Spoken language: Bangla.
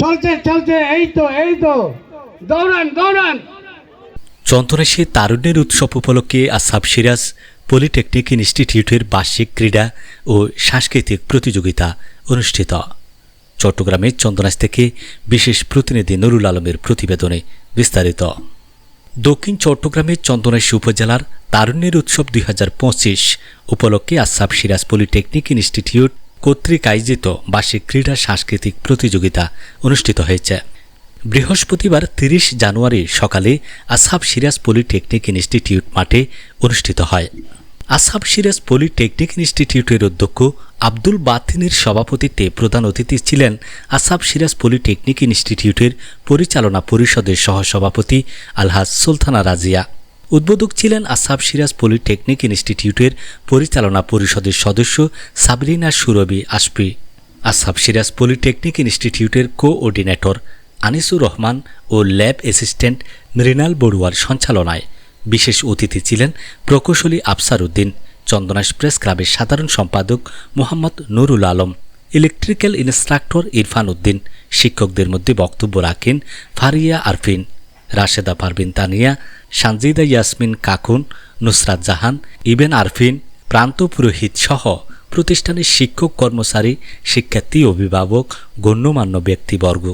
চলছে চলছে, এই তো এই তো। দৌড়ান দৌড়ান। চন্দনেশে তারুণ্যের উৎসব উপলক্ষে আসাব সিরাজ পলিটেকনিক ইনস্টিটিউটের বার্ষিক ক্রীড়া ও সাংস্কৃতিক প্রতিযোগিতা অনুষ্ঠিত। চট্টগ্রামের চন্দনাশ থেকে বিশেষ প্রতিনিধি নুরুল আলমের প্রতিবেদনে বিস্তারিত। দক্ষিণ চট্টগ্রামের চন্দনাইশ উপজেলার তারুণ্যের উৎসব দুই হাজার পঁচিশ উপলক্ষে আসাব সিরাজ পলিটেকনিক ইনস্টিটিউট কর্তৃক আয়োজিত বার্ষিক ক্রীড়া সাংস্কৃতিক প্রতিযোগিতা অনুষ্ঠিত হয়েছে। বৃহস্পতিবার তিরিশ জানুয়ারি সকালে আসাব সিরাজ পলিটেকনিক ইনস্টিটিউট মাঠে অনুষ্ঠিত হয়। আসাব সিরাজ পলিটেকনিক ইনস্টিটিউটের অধ্যক্ষ আব্দুল বাতিনের সভাপতিত্বে প্রধান অতিথি ছিলেন আসাব সিরাজ পলিটেকনিক ইনস্টিটিউটের পরিচালনা পরিষদের সহসভাপতি আলহাজ সুলতানা রাজিয়া। উদ্বোধক ছিলেন আসাব সিরাজ পলিটেকনিক ইনস্টিটিউটের পরিচালনা পরিষদের সদস্য সাবরিনা সুরবি আসপি। আসাব সিরাজ পলিটেকনিক ইনস্টিটিউটের কোঅর্ডিনেটর আনিসুর রহমান ও ল্যাব অ্যাসিস্ট্যান্ট মৃণাল বড়ুয়ার সঞ্চালনায় বিশেষ অতিথি ছিলেন প্রকৌশলী আফসার উদ্দিন চন্দনাস প্রেস ক্লাবের সাধারণ সম্পাদক মোহাম্মদ নুরুল আলম, ইলেকট্রিক্যাল ইনস্ট্রাক্টর ইরফান উদ্দিন, শিক্ষকদের মধ্যে বক্তব্য রাখেন ফারিয়া আরফিন। রাশেদা পারভিন তানিয়া, সানজিদা ইয়াসমিন কাকুন, নুসরাত জাহান, ইবেন আরফিন, প্রান্ত পুরোহিত সহ প্রতিষ্ঠানের শিক্ষক, কর্মচারী, শিক্ষার্থী, অভিভাবক, গণ্যমান্য ব্যক্তিবর্গ।